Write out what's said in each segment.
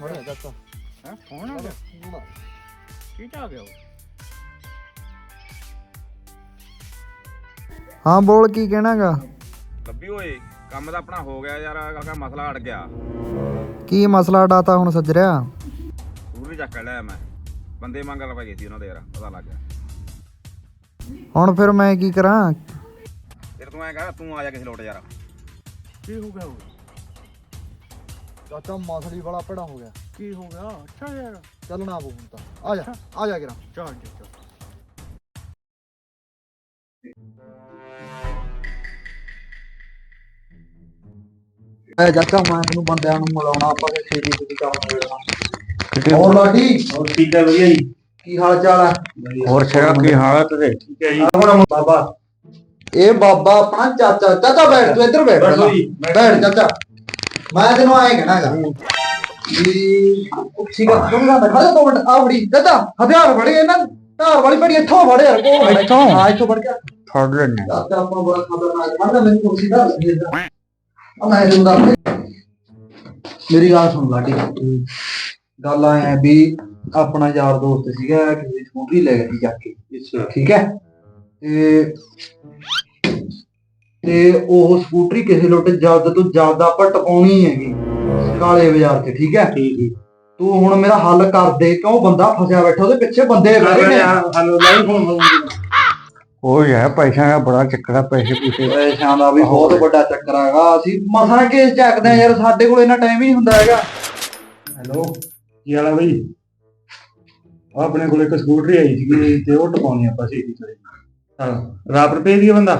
ਚਾਚਾ ਹੈ ਫੋਨ ਆ ਗਿਆ ਕੀ ਚਾ ਗਿਆ ਉਹ ਹਾਂ ਬੋਲ ਕੀ ਕਹਿਣਾਗਾ ਲੱਭੀ ਓਏ ਕੰਮ ਤਾਂ ਆਪਣਾ ਹੋ ਗਿਆ ਯਾਰ ਕਾਕਾ ਮਸਲਾ ਅੜ ਗਿਆ। ਕੀ ਮਸਲਾ ਡਾਤਾ ਹੁਣ ਸੱਜਰਿਆ? ਪੂਰੀ ਚੱਕ ਲਿਆ ਮੈਂ। ਬੰਦੇ ਮੰਗਲ ਪੈ ਗਏ ਸੀ ਉਹਨਾਂ ਦੇ ਯਾਰ ਪਤਾ ਲੱਗ ਗਿਆ। ਹੁਣ ਫਿਰ ਮੈਂ ਕੀ ਕਰਾਂ? ਫਿਰ ਤੂੰ ਐ ਕਹ ਤੂੰ ਆ ਜਾ ਕਿਸੇ ਲੋਟ ਯਾਰ। ਕੀ ਹੋ ਗਿਆ ਉਹ ਚਾਚਾ ਮਸਲੀ ਵਾਲਾ ਪੜਾ ਹੋ ਗਿਆ। ਕੀ ਹੋ ਗਿਆ? ਅੱਛਾ ਯਾਰ। ਚੱਲਣਾ ਪਊ ਹੁਣ ਤਾਂ। ਆ ਜਾ ਆ ਜਾ ਕਿਰਾ। ਚੱਲ ਜਾ ਚੱਲ। ਐ ਚਾਚਾ ਮੈਂ ਤੈਨੂੰ ਬੰਦਿਆਂ ਨੂੰ ਮਿਲਾਉਣਾ ਆਪਾਂ ਕਿ ਛੇਤੀ ਛੇਤੀ ਕੰਮ ਹੋਣਾ ਹੋਰ ਲਾਡੀ? ਹੋਰ ਠੀਕ ਹੈ ਵਧੀਆ ਜੀ। ਕੀ ਹਾਲ ਚਾਲ ਹੈ ਹੋਰ ਸ਼ਰਾ ਕੀ ਹਾਲਤ ਹੈ ਠੀਕ ਹੈ ਜੀ। ਹੁਣ ਬਾਬਾ। ਇਹ ਬਾਬਾ ਆਪਣਾ ਚਾਚਾ। ਚਾਚਾ ਬੈਠ ਤੂੰ ਇੱਧਰ ਬੈਠ ਬੈਠ ਚਾਚਾ। ਮੈਂ ਤੈਨੂੰ ਆਏ ਕਹਿਣਾਗਾ ਵੀ ਉੱਚੀ ਗੱਲ ਤੂੰ ਨਾ ਖੜਾ ਦੋ ਮਿੰਟ ਆ ਬੜੀ ਚਾਚਾ ਹਥਿਆਰ ਫੜੇ ਇਹਨਾਂ ਧਾਰ ਵਾਲੀ ਬੜੀ ਇੱਥੋਂ ਫੜੇ ਯਾਰ ਇੱਥੋਂ? ਹਾਂ ਇੱਥੋਂ ਫੜ ਕੇ ਫੜ ਲੈਣੇ ਆਪਾਂ ਬੜਾ ਖਤਰਨਾਕ ਬੰਦਾ ਮੈਨੂੰ ਕੁਰਸੀ ਦਾ ਲੱਗੀ ਆ ਮੈਂ ਦੱਸ ਮੇਰੀ ਗੱਲ ਸੁਣ ਲਾਡੀ ਗੱਲ ਆਏ ਆ ਵੀ ਆਪਣਾ ਯਾਰ ਦੋਸਤ ਸੀਗਾ ਕਿਸੇ ਸਕੂਟਰੀ ਲੈ ਗਿਆ ਸੀ ਜਾ ਕੇ ਠੀਕ ਹੈ ਤੇ ਤੇ ਉਹ ਸਕੂਟਰੀ ਕਿਸੇ ਲੁੱਟ ਜਦ ਤੋਂ ਜ਼ਿਆਦਾ ਆਪਾਂ ਟਪਾਉਣੀ ਹੈਗੀ ਕਾਲੇ ਬਾਜ਼ਾਰ 'ਚ ਠੀਕ ਹੈ? ਠੀਕ ਹੈ ਤੂੰ ਹੁਣ ਮੇਰਾ ਹੱਲ ਕਰ ਦੇ ਕਿਉਂ ਬੰਦਾ ਫਸਿਆ ਬੈਠਾ ਉਹਦੇ ਪਿੱਛੇ ਬੰਦੇ ਰਹੇ ਨੇ। ਹਲੋ ਲਾਈ ਫੋਨ ਉਹ ਯਾਰ ਪੈਸਾ ਦਾ ਬੜਾ ਚੱਕਰਾ ਪੈਸੇ ਪੂਸੇ। ਪੈਸਿਆਂ ਦਾ ਵੀ ਬਹੁਤ ਵੱਡਾ ਚੱਕਰ ਹੈਗਾ ਅਸੀਂ ਮਸਾਂ ਕੇਸ ਚੱਕਦੇ ਆ ਯਾਰ ਸਾਡੇ ਕੋਲ ਇੰਨਾ ਟਾਈਮ ਹੀ ਹੁੰਦਾ ਹੈਗਾ। ਹੈਲੋ ਕੀ ਹਾਲ ਆ ਬਈ? ਆਪਣੇ ਕੋਲ ਇੱਕ ਸਕੂਟਰੀ ਆਈ ਸੀਗੀ ਤੇ ਉਹ ਟਪਾਉਣੀ ਆਪਾਂ ਸੀ ਹਾਂ ਰਾਪ ਰੁਪਏ ਦੀ ਬੰਦਾ?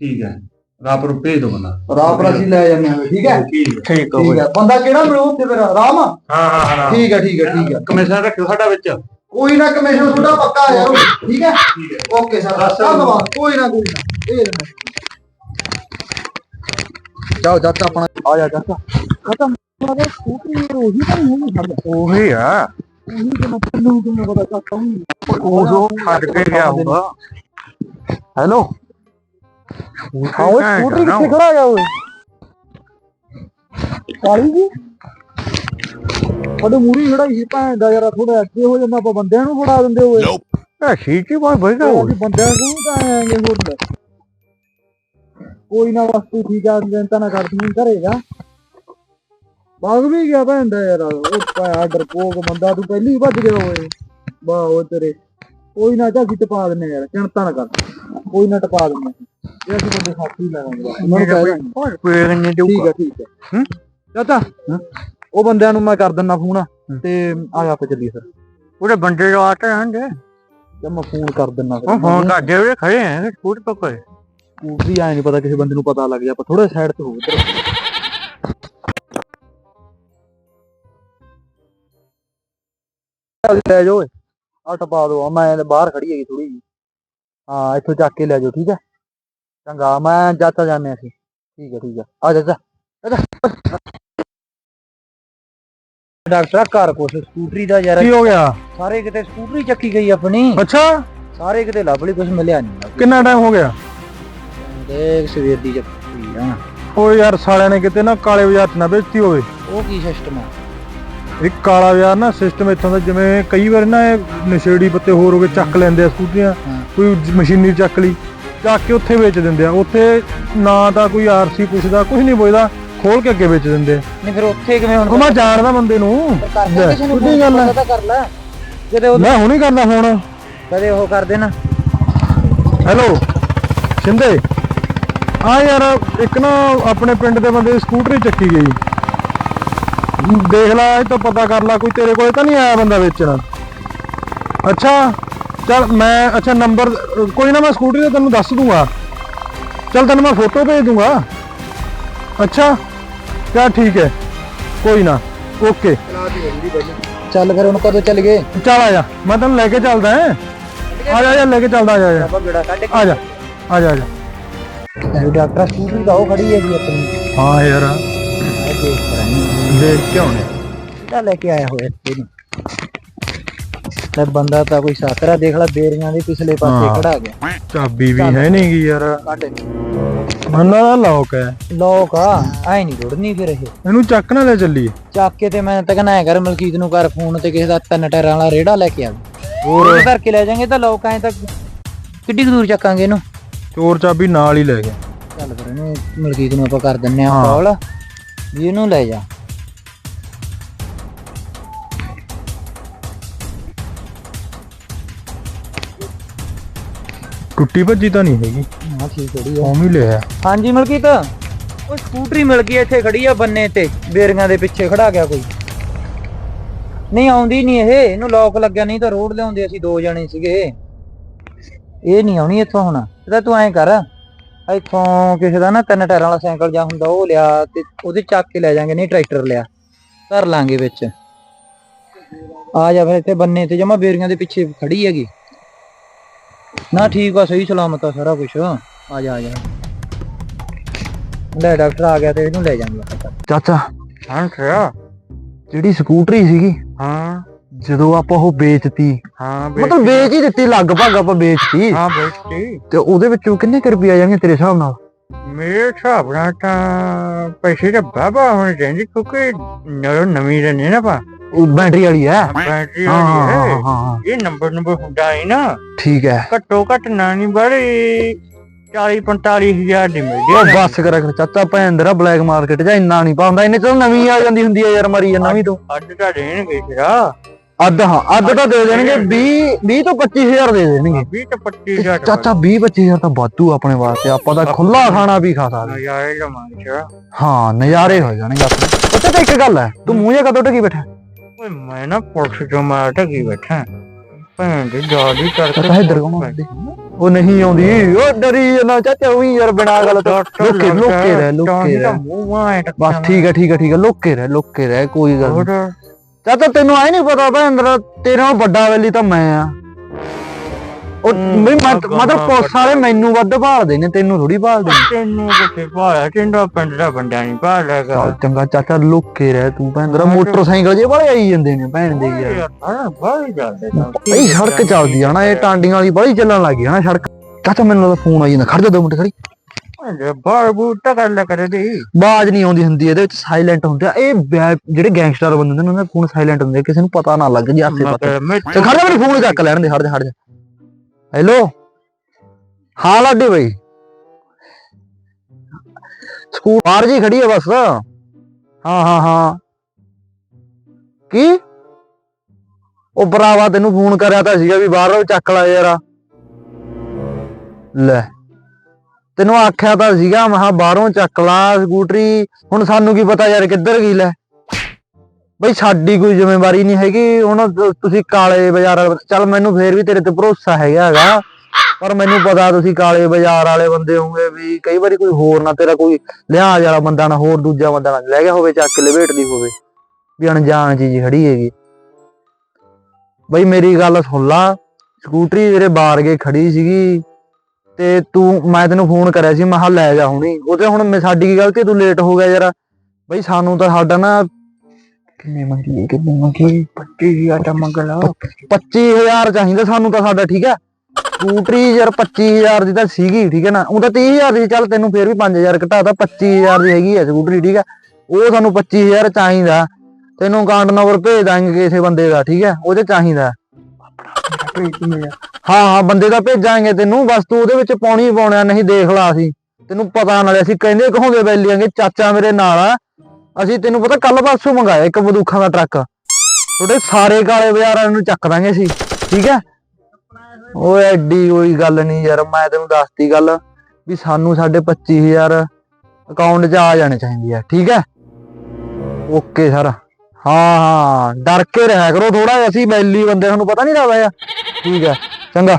ਠੀਕ ਹੈ। ਰਾਪ ਰੁਪਏ ਦੋ ਬੰਦਾ। ਪਰ ਅਸੀਂ ਲੈ ਜਾਂਦੇ ਹਾਂ ਠੀਕ ਹੈ? ਠੀਕ ਹੈ। ਠੀਕ ਠੀਕ ਹੈ। ਬੰਦਾ ਕਿਹੜਾ ਮਿਲੂ ਉੱਥੇ ਫਿਰ? ਰਾਮ ਹਾਂ ਹਾਂ ਹਾਂ ਠੀਕ ਹੈ ਠੀਕ ਹੈ ਠੀਕ ਹੈ। ਕਮਿਸ਼ਨ ਰੱਖਿਓ ਸਾਡਾ ਵਿੱਚ। ਕੋਈ ਨਾ ਕਮਿਸ਼ਨ ਤੁਹਾਡਾ ਪੱਕਾ ਆ ਯਾਰ ਠੀਕ ਹੈ? ਠੀਕ ਹੈ। Okay sir. ਧੰਨਵਾਦ। ਕੋਈ ਨਾ ਕੋਈ ਨਾ। ਇਹ ਜਾਓ ਚਾਚਾ ਆਪਣਾ। ਆ ਜਾ ਚਾਚਾ। ਚਾਚਾ ਮਾਰੇ ਸਕੂਟਰੀ ਉਹੀ ਤਾਂ ਨਹੀਂ ਹੈਗੀ ਖੜਦਾ ਉਹੀ ਆ। ਉਹੀ ਕਿ ਮੈਂ ਤੈਨੂੰ ਕਿਵੇਂ ਪਤਾ ਚਾਚਾ। ਉਹੀ ਉਹ ਛੱਡ ਕੇ ਗਿਆ ਹੋਊਗਾ। ਹੈਲੋ? ਹਾਂ ਉਹ ਸਕੂਟਰੀ ਕਿੱਥੇ ਖੜਾ ਗਿਆ ਓਏ। ਕਾਲੀ ਜੀ? ਉਹਦੇ ਮੂਰੀ ਖੜਾਈ ਸੀ ਭੈਣ ਦਾ ਯਾਰ ਥੋੜਾ ਅੱਗੇ ਹੋ ਜਾਂਦਾ ਆਪਾਂ ਬੰਦਿਆਂ ਨੂੰ ਫੜਾ ਦਿੰਦੇ ਹੋਏ। ਇਹ ਸੀਟੀ ਵਧੀਆ ਉਹ ਵੀ ਬੰਦਿਆਂ ਨੂੰ ਤਾਂ ਆਏਗੇ ਹੋਰ। ਕੋਈ ਨਾ ਵਸਤੂ ਠੀਕ ਆ ਜਨਤਾ ਨਾ ਕਰਦੀ ਕਰੇਗਾ ਬਾਗ ਵੀ ਗਿਆ ਭੈਣ ਦਾ ਯਾਰ ਉਹ ਭਾ ਡਰਪੋਕ ਬੰਦਾ ਤੂੰ ਪਹਿਲੀ ਹੀ ਭੱਜ ਗਿਆ ਓਏ। ਵਾਹ ਉਹ ਤੇਰੇ। ਕੋਈ ਨਾ ਚਾਚੀ ਟਪਾ ਦਿੰਨੇ ਯਾਰ ਚਿੰਤਾ ਨਾ ਕਰ। ਕੋਈ ਨਾ ਟਪਾ ਦਿੰਨੇ ਇਹ ਅਸੀਂ ਬੰਦੇ ਸਾਥੀ ਲਾਵਾਂਗੇ ਉਹਨਾਂ ਨੂੰ ਕਹਿ ਦਾਂਗੇ ਪੇੜ ਨਹੀਂ ਠੀਕ ਹੈ ਠੀਕ ਹੈ। ਹੂੰ? ਚਾਚਾ ਉਹ ਬੰਦਿਆਂ ਨੂੰ ਮੈਂ ਕਰ ਦਿੰਦਾ ਫੋਨ ਤੇ ਆ ਜਾ ਆਪਾਂ ਚੱਲੀਏ ਫਿਰ। ਉਹਦੇ ਬੰਦੇ ਜੋ ਆਤੇ ਰਹਿੰਦੇ ਤੇ ਮੈਂ ਫੋਨ ਕਰ ਦਿੰਦਾ ਉਹ ਫੋਨ ਕਰਦੇ ਹੋਏ ਖੜੇ ਹੈ ਸਕੂਟ ਪਾ ਕੋਲੇ ਸਕੂਟਰੀ ਆਏ ਨਹੀਂ ਪਤਾ ਕਿਸੇ ਬੰਦੇ ਨੂੰ ਪਤਾ ਲੱਗ ਜਾ ਆਪਾਂ ਥੋੜਾ ਸਾਈਡ ਤੇ ਹੋ ਇੱਧਰ। ਚੱਲ ਲੈ ਜਾਓ ਆ ਟਪਾ ਦੋ ਮੈਂ ਬਾਹਰ ਖੜੀ ਹੈਗੀ ਥੋੜੀ ਜੀ ਹਾਂ ਇੱਥੋਂ ਚੱਕ ਕੇ ਲੈ ਜਾਓ ਠੀਕ ਹੈ? ਚੰਗਾ ਮੈਂ ਜਾਤਾ ਜਾਂਦੇ ਅਸੀਂ। ਠੀਕ ਹੈ ਠੀਕ ਹੈ। ਆ ਜਾ ਜਾ। ਡਾਕਟਰ ਘਰ ਕੋਸ ਸਕੂਟਰੀ ਦਾ ਯਾਰ। ਕੀ ਹੋ ਗਿਆ? ਸਾਰੇ ਕਿਤੇ ਸਕੂਟਰੀ ਚੱਕੀ ਗਈ ਆਪਣੀ। ਅੱਛਾ। ਸਾਰੇ ਕਿਤੇ ਲੱਭ ਲਈ ਕੁਝ ਮਿਲਿਆ ਨਹੀਂ ਕਿੰਨਾ ਟਾਈਮ ਹੋ ਗਿਆ? ਦੇਖ ਸਵੇਰ ਦੀ ਚੱਕੀ ਆ। ਉਹ ਯਾਰ ਸਾਲਿਆਂ ਨੇ ਕਿਤੇ ਨਾ ਕਾਲੇ ਬਾਜ਼ਾਰ 'ਚ ਨਾ ਵੇਚਤੀ ਹੋਵੇ। ਉਹ ਕੀ ਸਿਸਟਮ ਆ? ਇਹ ਕਾਲਾ ਬਾਜ਼ਾਰ ਨਾ ਸਿਸਟਮ ਇੱਥੋਂ ਦਾ ਜਿਵੇਂ ਕਈ ਵਾਰ ਨਾ ਇਹ ਨਸ਼ੇੜੀ ਪੱਤੇ ਹੋਰ ਹੋ ਕੇ ਚੱਕ ਲੈਂਦੇ ਆ ਸਕੂਟਰੀਆਂ। ਕੋਈ ਮਸ਼ੀਨਰੀ ਚੱਕ ਲਈ। ਚੱਕ ਕੇ ਉੱਥੇ ਵੇਚ ਦਿੰਦੇ ਆ। ਉੱਥੇ ਨਾ ਤਾਂ ਕੋਈ ਆਰਸੀ ਪੁੱਛਦਾ ਕੁਝ ਨਹੀਂ ਪੁੱਛਦਾ ਖੋਲ ਕੇ ਅੱਗੇ ਵੇਚ ਦਿੰਦੇ ਆ। ਨਹੀਂ ਫਿਰ ਉੱਥੇ ਕਿਵੇਂ ਹੁਣ ਉਹ ਮੈਂ ਜਾਣਦਾ ਬੰਦੇ ਨੂੰ। ਨੂੰ ਸਿੱਧੀ ਗੱਲ ਹੈ। ਪਤਾ ਕਰ ਲੈ। ਜਦੋਂ ਉਹ ਮੈਂ ਹੁਣੇ ਕਰਦਾ ਫੋਨ ਕਦੇ ਉਹ ਕਰਦੇ ਨਾ ਹੈਲੋ ਸ਼ਿੰਦੇ ਆ ਯਾਰ ਇੱਕ ਨਾ ਆਪਣੇ ਪਿੰਡ ਦੇ ਬੰਦੇ ਦੀ ਸਕੂਟਰੀ ਚੱਕੀ ਗਈ। ਦੇਖ ਲੈ ਇਹ ਤਾਂ ਪਤਾ ਕਰ ਲੈ ਕੋਈ ਤੇਰੇ ਕੋਲੇ ਤਾਂ ਨਹੀਂ ਆਇਆ ਬੰਦਾ ਵੇਚਣ। ਅੱਛਾ ਚਲ ਮੈਂ ਅੱਛਾ ਨੰਬਰ ਕੋਈ ਨਾ ਮੈਂ ਸਕੂਟਰੀ ਦਾ ਤੈਨੂੰ ਦੱਸ ਦੂੰਗਾ। ਚਲ ਤੈਨੂੰ ਮੈਂ ਫੋਟੋ ਭੇਜ ਦੂੰਗਾ। ਅੱਛਾ ਚਲ ਠੀਕ ਹੈ। ਕੋਈ ਨਾ ਓਕੇ ਚੱਲ ਫਿਰ ਹੁਣ ਕਦੋਂ ਚੱਲ ਗਏ ਚੱਲ ਆ ਜਾ ਮੈਂ ਤੈਨੂੰ ਲੈ ਕੇ ਚੱਲਦਾ ਹਾਂ। ਆ ਜਾ ਆ ਜਾ ਲੈ ਕੇ ਚੱਲਦਾ ਆ ਜਾ, ਆ ਜਾ। ਆ ਜਾ ਆ ਜਾ ਆ ਜਾ। ਕੇ ਡਾਕਟਰ ਸਕੂਟਰੀ ਦਾ ਉਹ ਖੜੀ ਹੈਗੀ ਆਪਣੀ। ਹਾਂ ਯਾਰ। ਦੇਖ ਕੇ ਆਉਣੇ। ਲੈ ਕੇ ਆਇਆ ਹੋਇਆ ਇਹਨੂੰ ਲੈ ਬੰਦਾ ਤਾਂ ਕੋਈ ਸਾਤਰਾ ਦੇਖ ਲੈ ਬੇਰੀਆਂ ਦੇ ਪਿਛਲੇ ਪਾਸੇ। ਖੜਾ ਗਿਆ। ਚਾਬੀ ਵੀ ਹੈ ਨਹੀਂਗੀ ਯਾਰ। ਮੰਨਾ ਦਾ ਲੋਕ ਹੈ। ਲੋਕ ਆ ਐ ਨਹੀਂ ਰੁੜਨੀ ਫਿਰ ਇਹ। ਇਹਨੂੰ ਚੱਕ ਨਾ ਲੈ ਚੱਲੀਏ। ਚੱਕ ਕੇ ਤੇ ਮੈਂ ਤਾਂ ਕਹਿੰਦਾ ਐ ਕਰ ਮਲਕੀਤ ਨੂੰ ਕਰ ਫੋਨ ਤੇ ਕਿਸੇ ਦਾ ਤਿੰਨ ਟਾਇਰਾਂ ਵਾਲਾ ਰੇੜਾ ਲੈ ਕੇ ਆ। ਹੋਰ? ਭਰ ਕੇ ਲੈ ਜਾਾਂਗੇ ਤਾਂ ਲੋਕ ਐ ਤਾਂ ਕਿੱਡੀ ਦੂਰ ਚੱਕਾਂਗੇ ਇਹਨੂੰ? ਚੋਰ ਚਾਬੀ ਨਾਲ ਹੀ ਲੈ ਗਿਆ। ਚੱਲ ਫਿਰ ਇਹਨੂੰ ਮਲਕੀਤ ਨੂੰ ਆਪਾਂ ਕਰ ਦਿੰਨੇ ਆ। ਕਾਲ ਵੀ ਇਹਨੂੰ ਲੈ ਜਾ। ਟੁੱਟੀ ਭੱਜੀ ਤਾਂ ਨਹੀਂ ਹੈਗੀ। ਹਾਂ ਠੀਕ ਹੈ ਉਵੇਂ ਹੀ ਲਿਆ। ਹਾਂਜੀ ਮਲਕੀਤ। ਉਹ ਸਕੂਟਰੀ ਮਿਲ ਗਈ, ਇੱਥੇ ਖੜੀ ਆ ਬੰਨੇ ਤੇ। ਬੇਰੀਆਂ ਦੇ ਪਿੱਛੇ ਖੜਾ ਗਿਆ ਕੋਈ। ਨਹੀਂ, ਆਉਂਦੀ ਨਹੀਂ ਇਹ। ਇਹਨੂੰ ਲੋਕ ਲੱਗਿਆ ਨਹੀਂ ਤਾਂ ਰੋਡ ਲਿਆਉਂਦੇ ਅਸੀਂ ਦੋ ਜਣੇ ਸੀਗੇ। ਇਹ ਨਹੀਂ ਆਉਣੀ ਇੱਥੋਂ ਹੁਣ। ਇਹਦਾ ਤੂੰ ਐਂ ਕਰ। ਇੱਥੋਂ ਕਿਸੇ ਦਾ ਨਾ ਤਿੰਨ ਟਾਇਰਾਂ ਵਾਲਾ ਸਾਈਕਲ ਜਾਂ ਹੁੰਦਾ, ਉਹ ਲਿਆ ਤੇ ਉਹਦੇ ਚੱਕ ਕੇ ਲੈ ਜਾਾਂਗੇ, ਨਹੀਂ ਟਰੈਕਟਰ ਲਿਆ। ਧਰ ਲਾਂਗੇ ਵਿੱਚ। ਆ ਜਾ ਫਿਰ ਇੱਥੇ ਬੰਨੇ ਤੇ, ਜਮਾ ਬੇਰੀਆਂ ਦੇ ਪਿੱਛੇ ਖੜੀ ਹੈਗੀ। ਨਾ ਠੀਕ ਆ ਸਹੀ ਸਲਾਮਤ ਆ ਸਾਰਾ ਕੁਝ ਆ ਜਾ ਆ ਜਾ। ਲੈ ਡਾਕਟਰ ਆ ਗਿਆ ਤੇ ਇਹਨੂੰ ਲੈ ਆਪਾਂ। ਚਾਚਾ ਹਾਂ ਖਿਆ ਜਿਹੜੀ ਸਕੂਟਰੀ ਸੀਗੀ ਹਾਂ। ਜਦੋਂ ਆਪਾਂ ਉਹ ਵੇਚਤੀ। ਹਾਂ ਮਤਲਬ ਵੇਚ ਹੀ ਦਿੱਤੀ ਲਗਭਗ ਆਪਾਂ ਵੇਚਤੀ। ਹਾਂ ਬੇਟੀ ਤੇ ਉਹਦੇ ਵਿੱਚੋਂ ਕਿੰਨੇ ਕੁ ਰੁਪਏ ਆ ਜਾਣਗੇ ਤੇਰੇ ਹਿਸਾਬ ਨਾਲ? ਮੇਰੇ ਹਿਸਾਬ ਨਾਲ ਤਾਂ ਪੈਸੇ ਤਾਂ ਬਾਬਾ ਹੋਣੇ ਚਾਹੀਦੇ ਕਿਉਂਕਿ ਨਵੀਂ ਨਵੀਂ ਰਹਿੰਦੀ ਨਾ ਪਾ ਉਹ ਬੈਟਰੀ ਵਾਲੀ ਹੈ? ਬੈਟਰੀ ਵਾਲੀ ਹਾਂ, ਹੈ ਹਾਂ ਇਹ ਨੰਬਰ ਨੰਬਰ ਹੁੰਦਾ ਹੈ ਨਾ। ਠੀਕ ਹੈ। ਘੱਟੋ ਘੱਟ ਨਾ ਨਹੀਂ ਬੜੀ 40 45 ਹਜ਼ਾਰ ਦੀ ਮਿਲਦੀ ਹੈ ਬੱਸ ਕਰ ਕਰ ਚਾਚਾ ਭੈਂਦਰਾ ਬਲੈਕ ਮਾਰਕੀਟ 'ਚ ਇੰਨਾ ਨਹੀਂ ਪਾਉਂਦਾ ਇਹਨੇ ਚੋਂ ਨਵੀਂ ਆ ਜਾਂਦੀ ਹੁੰਦੀ ਹੈ ਯਾਰ ਮਰੀ ਜਾਂ ਨਵੀਂ ਤੋਂ। ਅੱਜ ਤਾਂ ਦੇਣਗੇ ਫਿਰਾ ਅੱਧ ਹਾਂ ਅੱਧ ਤਾਂ ਦੇ ਦੇਣਗੇ 20 20 ਤੋਂ 25000 ਦੇ ਦੇਣਗੇ। 20 ਤੋਂ 25 ਹਜ਼ਾਰ ਚਾਚਾ 20 25000 ਤਾਂ ਵਾਧੂ ਆਪਣੇ ਵਾਸਤੇ ਆਪਾਂ ਤਾਂ ਖੁੱਲਾ ਖਾਣਾ ਵੀ ਖਾ ਸਕਦੇ। ਨਜ਼ਾਰੇ ਹਾਂ ਨਜ਼ਾਰੇ ਹੋ ਜਾਣਗੇ ਆਪਣੇ। ਉੱਤੇ ਤਾਂ ਇੱਕ ਗੱਲ ਹੈ ਤੂੰ ਮੂੰਹ ਜਿਹਾ ਕਦੋਂ ਟਕੀ ਬੈਠਾ? ਓਏ ਮੈਂ ਨਾ ਪੁਲਿਸ ਚੋਂ ਮਾਰ ਢਕੀ ਬੈਠਾ। ਭੈਣ ਦੀ ਜਾਲੀ ਕਰ ਚਾਚਾ ਇੱਧਰ ਕੌਣ ਆਉਂਦੇ ਉਹ ਨਹੀਂ ਆਉਂਦੀ। ਉਹ ਡਰੀ ਜਾਂਦਾ ਚਾਚਾ ਉਹੀ ਯਾਰ ਬਿਨਾਂ ਗੱਲ ਤੋਂ। ਲੁੱਕੇ ਲੁੱਕੇ ਰਹਿ ਲੁੱਕੇ ਰਹਿ। ਬਸ ਠੀਕ ਹੈ ਠੀਕ ਹੈ ਠੀਕ ਹੈ। ਲੁੱਕੇ ਰਹਿ ਲੁੱਕੇ ਰਹਿ ਕੋਈ ਗੱਲ ਨੀ। ਚਾਚਾ ਤੈਨੂੰ ਆਏ ਨਹੀਂ ਪਤਾ ਭੈਂਦਰਾ ਤੇਰੇ ਨਾਲ ਵੱਡਾ ਵੈਲੀ ਤਾਂ ਮੈਂ ਆ। ਉਹ ਮੈਂ- ਮਤਲਬ ਪੁਲਿਸ ਵਾਲੇ ਮੈਨੂੰ ਵੱਧ ਭਾਲਦੇ ਨੇ ਤੈਨੂੰ ਥੋੜੀ ਭਾਲਦੇ ਨੇ। ਤੈਨੂੰ ਕਿੱਥੇ ਭਾਲਿਆ? ਤੈਨੂੰ ਪਿੰਡ ਦਾ ਬੰਦਾ ਨਹੀਂ ਭਾਲਿਆਗਾ ਚੰਗਾ ਚਾਚਾ ਲੁੱਕੇ ਰਹਿ ਤੂੰ ਭੈਂਦਰਾ ਮੋਟਰਸਾਈਕਲ ਜੇ ਵਾਲੇ ਆਈ ਜਾਂਦੇ ਨੇ ਭੈਣ ਦੇ ਯਾਰ। ਹਾਂ ਬਾਹਰ ਜਾਂਦੇ ਇਹ ਸੜਕ ਚੱਲਦੀ ਆ ਨਾ ਇਹ ਟਾਂਡੀਆਂ ਵਾਲੀ ਬੜੀ ਚੱਲਣ ਲੱਗੀ ਆ ਨਾ ਸੜਕ। ਚਾਚਾ ਮੈਨੂੰ ਲੱਗਦਾ ਫੋਨ ਆਈ ਜਾਂਦਾ। ਖੜ ਜਾ ਦੋ ਮਿੰਟ ਖੜੀ। ਬਾਹਰ ਬੂਟਾ ਕਰ ਲੈ ਕਰੇ ਦੀ। ਆਵਾਜ਼ ਨਹੀਂ ਆਉਂਦੀ ਹੁੰਦੀ ਇਹਦੇ ਵਿੱਚ ਸਾਇਲੈਂਟ ਹੁੰਦੇ ਆ। ਇਹ ਬੈ- ਜਿਹੜੇ ਗੈਂਗਸਟਰ ਬੰਦੇ ਹੁੰਦੇ ਨੇ ਉਹਨਾਂ ਦੇ ਫੋਨ ਸਾਇਲੈਂਟ ਹੁੰਦੇ ਆ, ਕਿਸੇ ਨੂੰ ਪਤਾ ਨਾ ਲੱਗ ਜੇ ਆਸੇ ਪਾਸੇ। ਤੇ ਖੜ ਜਾ ਮੈਨੂੰ ਫੋਨ ਚੱਕ ਲੈਣ ਦੇ ਖੜ ਜਾ ਖੜ ਜਾ। ਹੈਲੋ ਹਾਂ ਲਾਡੀ ਬਈ। ਸਕੂਲ ਬਾਹਰ ਜੀ ਖੜੀ ਹੈ ਬਸ। ਹਾਂ ਹਾਂ ਹਾਂ। ਕੀ? ਉਹ ਭਰਾਵਾ ਤੈਨੂੰ ਫੋਨ ਕਰਿਆ ਤਾਂ ਸੀਗਾ ਵੀ ਬਾਹਰੋਂ ਚੱਕ ਲੈ ਯਾਰ। ਲੈ। ਤੈਨੂੰ ਆਖਿਆ ਤਾਂ ਸੀਗਾ ਮਹਾ ਬਾਹਰੋਂ ਚੱਕ ਲਾ ਸਕੂਟਰੀ, ਹੁਣ ਸਾਨੂੰ ਕੀ ਪਤਾ ਯਾਰ ਕਿੱਧਰ ਗਈ ਲੈ। ਬਈ ਸਾਡੀ ਕੋਈ ਜ਼ਿੰਮੇਵਾਰੀ ਨਹੀਂ ਹੈਗੀ, ਹੁਣ ਤੁਸੀਂ ਕਾਲੇ ਬਾਜ਼ਾਰ ਚੱਲ ਮੈਨੂੰ ਫੇਰ ਵੀ ਤੇਰੇ ਤੇ ਭਰੋਸਾ ਹੈਗਾ ਹੈਗਾ, ਪਰ ਮੈਨੂੰ ਪਤਾ ਤੁਸੀਂ ਕਾਲੇ ਬਾਜ਼ਾਰ ਵਾਲੇ ਬੰਦੇ ਹੋਗੇ ਵੀ ਕਈ ਵਾਰੀ ਕੋਈ ਹੋਰ ਨਾ ਤੇਰਾ ਕੋਈ ਲਿਹਾਜ਼ ਵਾਲਾ ਬੰਦਾ ਨਾ, ਹੋਰ ਦੂਜਾ ਬੰਦਾ ਨਾ ਲੈ ਗਿਆ ਹੋਵੇ, ਚੱਕ ਕੇ ਲਪੇਟਦੀ ਹੋਵੇ, ਵੀ ਅਣਜਾਣ ਚੀਜ਼ ਖੜੀ ਹੈਗੀ। ਬਈ ਮੇਰੀ ਗੱਲ ਸੁਣ ਲਾ, ਸਕੂਟਰੀ ਤੇਰੇ ਬਾਹਰ ਗਏ ਖੜੀ ਸੀਗੀ ਤੇ ਤੂੰ ਮੈਂ ਤੈਨੂੰ ਫੋਨ ਕਰਿਆ ਸੀ ਮੈਂ ਕਿਹਾ ਲੈ ਜਾ ਹੁਣੀ। ਉਹ ਤੇ ਹੁਣ ਮੈਂ- ਸਾਡੀ ਕੀ ਗਲਤੀ ਤੂੰ ਲੇਟ ਹੋ ਗਿਆ ਯਾਰ। ਬਈ ਸਾਨੂੰ ਤਾਂ ਸਾਡਾ ਨਾ ਕਿੰਨੇ ਮੰਗੀ ਕਿੰਨੇ ਮੰਗੀ 25000 ਦਾ ਮੰਗਲਾ 25000 ਚਾਹੀਦਾ ਸਾਨੂੰ ਤਾਂ ਸਾਡਾ ਠੀਕ ਹੈ ਸਕੂਟਰੀ ਯਾਰ 25000 ਦੀ ਤਾਂ ਸੀਗੀ ਠੀਕ ਹੈ ਨਾ? ਉਹ ਤਾਂ 30000 ਦੀ ਸੀ, ਚੱਲ ਤੈਨੂੰ ਫੇਰ ਵੀ 5000 ਘਟਾਤਾ 25000 ਦੀ ਹੈਗੀ ਹੈ ਸਕੂਟਰੀ ਠੀਕ ਹੈ ਉਹ ਸਾਨੂੰ 25000 ਚਾਹੀਦਾ। ਤੈਨੂੰ ਕਾਂਡ ਨੰਬਰ ਭੇਜ ਦਾਂਗੇ ਕਿਸੇ ਬੰਦੇ ਦਾ ਠੀਕ ਹੈ ਉਹਦੇ ਚਾਹੀਦਾ। ਹਾਂ ਹਾਂ ਬੰਦੇ ਦਾ ਭੇਜਾਂਗੇ ਤੈਨੂੰ, ਬਸ ਤੂੰ ਉਹਦੇ ਵਿੱਚ ਪਾਉਣੀ ਪਾਉਣਾ, ਨਹੀਂ ਦੇਖ ਲਾ ਅਸੀਂ। ਤੈਨੂੰ ਪਤਾ ਨਾਲੇ, ਅਸੀਂ ਕਹਿੰਦੇ ਕਹਾਉਂਦੇ ਬੈਲੀਆਂਗੇ ਚਾਚਾ ਮੇਰੇ ਨਾਲ ਆ। ਅਸੀਂ ਤੈਨੂੰ ਪਤਾ ਕੱਲ ਪਾਸੋਂ ਮੰਗਾਇਆ ਇੱਕ ਬੰਦੂਖਾਂ ਦਾ ਟਰੱਕ। ਤੁਹਾਡੇ ਸਾਰੇ ਕਾਲੇ ਬਾਜ਼ਾਰਾਂ ਨੂੰ ਚੱਕ ਦਾਂਗੇ ਅਸੀਂ, ਠੀਕ ਹੈ? ਓਏ, ਐਡੀ ਕੋਈ ਗੱਲ ਨਹੀਂ ਯਾਰ, ਮੈਂ ਤੈਨੂੰ ਦੱਸਤੀ ਗੱਲ ਵੀ ਸਾਨੂੰ ਸਾਡੇ 25000 ਅਕਾਊਂਟ 'ਚ ਆ ਜਾਣੇ ਚਾਹੀਦੇ ਆ, ਠੀਕ ਹੈ? Okay, sir. ਹਾਂ ਹਾਂ ਡਰ ਕੇ ਰਹਿਆ ਕਰੋ ਥੋੜਾ ਅਸੀਂ ਮੈਲੀ ਬੰਦੇ ਤੁਹਾਨੂੰ ਪਤਾ ਨਹੀਂ ਲੱਗਦਾ ਯਾਰ। ਠੀਕ ਹੈ ਚੰਗਾ।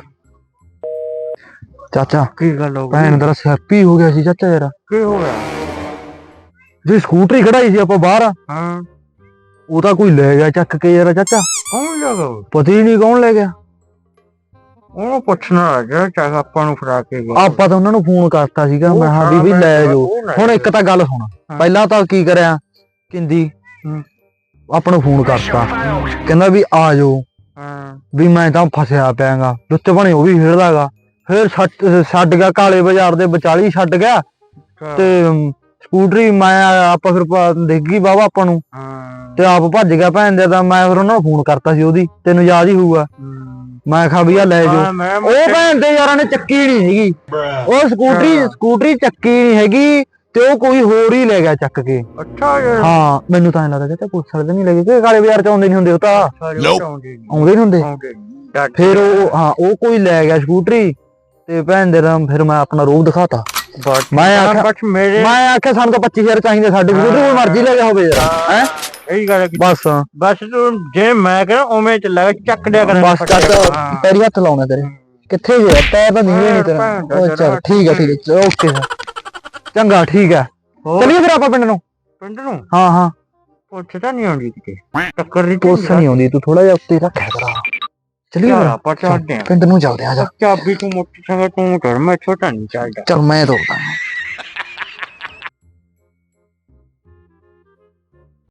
ਚਾਚਾ ਕੀ ਗੱਲ ਹੋ ਭੈਣ ਦਾ ਸਿਆਪੀ ਹੋ ਗਿਆ ਸੀ ਚਾਚਾ ਯਾਰ ਕੀ ਹੋ ਗਿਆ? ਜੇ ਸਕੂਟਰੀ ਖੜਾਈ ਸੀ ਆਪਾਂ ਬਾਹਰ। ਹਾਂ। ਉਹ ਤਾਂ ਕੋਈ ਲੈ ਗਿਆ ਚੱਕ ਕੇ ਯਾਰ ਚਾਚਾ। ਕੌਣ ਲਗਾ ਪਤਾ ਹੀ ਨਹੀਂ ਕੌਣ ਲੈ ਗਿਆ। ਉਹਨੂੰ ਪੁੱਛਣਾ ਲੱਗਾ ਚਾਹ ਆਪਾਂ ਨੂੰ ਫੜਾ ਕੇ ਗਿਆ ਆਪਾਂ ਤਾਂ ਉਹਨਾਂ ਨੂੰ ਫੋਨ ਕਰਤਾ ਸੀਗਾ ਮੈਂ ਹਾਂ ਵੀ ਵੀ ਲੈ ਜਾਓ। ਹੁਣ ਇੱਕ ਤਾਂ ਗੱਲ ਸੁਣ ਪਹਿਲਾਂ ਤਾਂ ਕੀ ਕਰਿਆ ਕਿੰਦੀ ਹੂੰ। ਆਪਾਂ ਨੂੰ ਫੋਨ ਕਰਤਾ। ਕਹਿੰਦਾ ਵੀ ਆ ਜਾਓ। ਹਾਂ ਵੀ ਮੈਂ ਤਾਂ ਫਸਿਆ ਪਿਆਗਾ। ਲੁੱਤੇ ਬਣੇ ਉਹ ਵੀ ਖੇਡਦਾਗਾ ਫਿਰ ਛੱਡ ਗਿਆ ਕਾਲੇ ਬਾਜ਼ਾਰ ਦੇ ਵਿਚਾਲੀ ਛੱਡ ਗਿਆ। ਤੇ ਸਕੂਟਰੀ ਮੈਂ ਆਪਾਂ ਫਿਰ ਦਿਖ ਗਈ ਬਾਬਾ ਆਪਾਂ ਨੂੰ। ਤੇ ਆਪ ਭੱਜ ਗਿਆ ਭੈਣ ਦੇ ਤਾਂ ਮੈਂ ਫਿਰ ਉਹਨਾਂ ਨੂੰ ਫੋਨ ਕਰਤਾ ਸੀ ਉਹਦੀ। ਤੈਨੂੰ ਯਾਦ ਹੀ ਹੋਊਗਾ। ਮੈਂ ਕਿਹਾ ਵੀ ਆ ਲੈ ਮੈਂ ਉਹ ਭੈਣ ਦੇ ਯਾਰਾਂ ਨੇ ਚੱਕੀ ਨਹੀਂ ਹੈਗੀ। ਉਹ ਸਕੂਟਰੀ ਸਕੂਟਰੀ ਚੱਕੀ ਨਹੀਂ ਹੈਗੀ। ਤੇ ਉਹ ਕੋਈ ਹੋਰ ਹੀ ਲੈ ਗਿਆ ਚੱਕ ਕੇ। ਅੱਛਾ ਯਾਰ ਹਾਂ ਮੈਨੂੰ ਤਾਂ ਐਂ ਲੱਗਦਾ ਕਿ ਪੁਲਿਸ ਵਾਲੇ ਤਾਂ ਨਹੀਂ ਲੱਗੇ ਕਿ ਕਾਲੇ ਬਾਜ਼ਾਰ ਚ ਆਉਂਦੇ ਨਹੀਂ ਹੁੰਦੇ ਉਹ ਤਾਂ। ਸਾਰੇ ਆਉਂਦੇ ਨਹੀਂ। ਹੁੰਦੇ। ਆਉਂਦੇ ਫਿਰ ਉਹ ਹਾਂ ਉਹ ਕੋਈ ਲੈ ਗਿਆ ਸਕੂਟਰੀ ਤੇ ਭੈਣ ਦੇ ਨਾਲ ਫਿਰ ਮੈਂ ਆਪਣਾ ਰੂਪ ਦਿਖਾਤਾ। ਮੈਂ ਆਖਿਆ ਮੇਰੇ ਮੈਂ ਆਖਿਆ ਸਾਨੂੰ ਤਾਂ 25000 ਚਾਹੀਦੇ ਸਾਡੇ ਸਕੂਟਰੀ ਕੋਈ ਮਰਜ਼ੀ ਲੈ ਗਿਆ ਹੋਵੇ ਯਾਰ। ਹੈ ਇਹੀ ਗੱਲ ਹੈ ਕਿ ਬਸ। ਬਸ ਤੂੰ ਜੇ ਮੈਂ ਕਹਾਂ ਉਵੇਂ ਚੱਲੇਗਾ ਚੱਕ ਲਿਆ ਕਰ। ਬਸ ਚੱਕ ਪੈਰੀ ਹੱਥ ਲਾਉਣਾ ਤੇਰੇ। ਕਿੱਥੇ ਜੇ ਪੈਰ ਤਾਂ ਨਹੀਂ ਨਹੀਂ ਤੇਰਾ। ਚੱਲ ਜਰਾ ਠੀਕ ਹੈ ਠੀਕ ਹੈ ਓਕੇ। ਚੰਗਾ ਠੀਕ ਹੈ। ਹੋਰ? ਚਲਿਏ ਫਿਰ ਆਪਾਂ ਪਿੰਡ ਨੂੰ? ਪਿੰਡ ਨੂੰ? ਹਾਂ ਹਾਂ। ਪੁੱਛ ਤਾਂ ਨਹੀਂ ਆਉਂਦੀ ਕਿਤੇ। ਟੱਕਰ ਦੀ ਪੁਲਿਸ ਨਹੀਂ ਆਉਂਦੀ ਤੂੰ ਥੋੜਾ ਜਿਹਾ ਉੱਤੇ ਰੱਖਿਆ ਕਰਾ ਚਲਿਏ ਯਾਰ ਫਿਰ। ਆਪਾਂ ਚੱਲਦੇ ਆਂ ਪਿੰਡ ਨੂੰ ਚੱਲਦੇ ਆ ਜਾ। ਚਾਬੀ ਤੂੰ ਮੋਟਰਸਾਈਕਲ ਤੂੰ ਚੜ ਮੈਂ ਛੋਟਾ ਨਹੀਂ ਚੱਲਦਾ। ਚਲ ਮੈਂ ਤੋਰਦਾ।